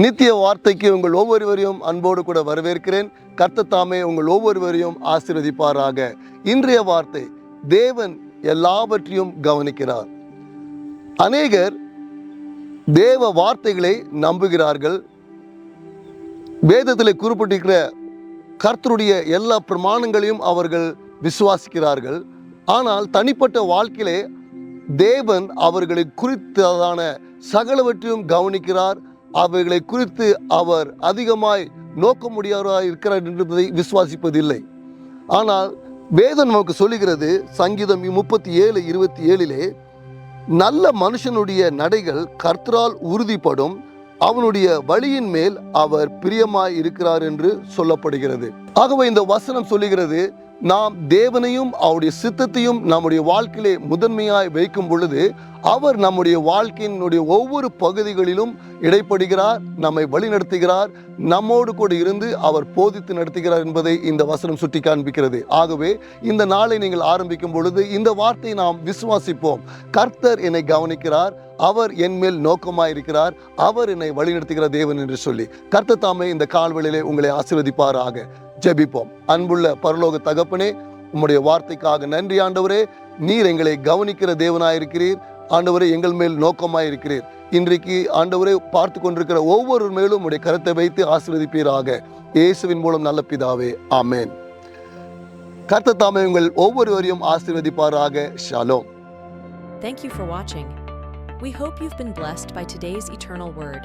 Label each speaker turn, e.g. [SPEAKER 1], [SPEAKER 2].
[SPEAKER 1] நித்திய வார்த்தைக்கு உங்கள் ஒவ்வொருவரையும் அன்போடு கூட வரவேற்கிறேன். கர்த்த தாமே உங்கள் ஒவ்வொருவரையும் ஆசீர்வதிப்பாராக. இன்றைய வார்த்தை தேவன் எல்லாவற்றையும் கவனிக்கிறார். அநேகர் தேவ வார்த்தைகளை நம்புகிறார்கள். வேதத்தில் குறிப்பிட்டிருக்கிற கர்த்தருடைய எல்லா பிரமாணங்களையும் அவர்கள் விசுவாசிக்கிறார்கள். ஆனால் தனிப்பட்ட வாழ்க்கையிலே தேவன் அவர்களை குறித்ததான சகலவற்றையும் கவனிக்கிறார். அவைகளை குறித்து அவர் அதிகமாய் நோக்க முடியாதவராக இருக்கிறார் என்பதை விசுவாசிப்பதில்லை. ஆனால் வேதம் நமக்கு சொல்லுகிறது சங்கீதம் முப்பத்தி ஏழு இருபத்தி ஏழிலே நல்ல மனுஷனுடைய நடைகள் கர்த்தரால் உறுதிப்படும் அவனுடைய வழியின் மேல் அவர் பிரியமாய் இருக்கிறார் என்று சொல்லப்படுகிறது. ஆகவே இந்த வசனம் சொல்லுகிறது நாம் தேவனையும் அவருடைய சித்தத்தையும் நம்முடைய வாழ்க்கையிலே முதன்மையாய் வைக்கும் பொழுது அவர் நம்முடைய வாழ்க்கையினுடைய ஒவ்வொரு பகுதிகளிலும் இடைப்படுகிறார் நம்மை வழிநடத்துகிறார் நம்மோடு கூட இருந்து அவர் போதித்து நடத்துகிறார் என்பதை இந்த வசனம் சுட்டி காண்பிக்கிறது. ஆகவே இந்த நாளை நீங்கள் ஆரம்பிக்கும் பொழுது இந்த வார்த்தையை நாம் விசுவாசிப்போம். கர்த்தர் என்னை கவனிக்கிறார் அவர் என் மேல் நோக்கமாயிருக்கிறார் அவர் என்னை வழிநடத்துகிற தேவன் என்று சொல்லி. கர்த்தர் தாமே இந்த கால்வெளியிலே உங்களை ஆசீர்வதிப்பாராக. ஜெபிப்போம். அன்புள்ள பரலோக தகப்பனே உம்முடைய வார்த்தைக்காக நன்றி ஆண்டவரே. நீர் எங்களை கவனிக்கிற தேவனாயிருக்கிறீர். ஆண்டவரே எங்கள் மேல் நோக்கமாயிருக்கிறீர். இன்றைக்கு ஆண்டவரே பார்த்து கொண்டிருக்கிற ஒவ்வொரு மேலும் உடைய கருத்தை வைத்து ஆசீர்வதிப்பீராக. இயேசுவின் மூலம் நல்ல பிதாவே ஆமேன். கர்த்த தாமே உங்கள் ஒவ்வொருவரையும் ஆசீர்வதிப்பாராக. Shalom.
[SPEAKER 2] Thank you for watching. We hope you've been blessed by today's eternal word.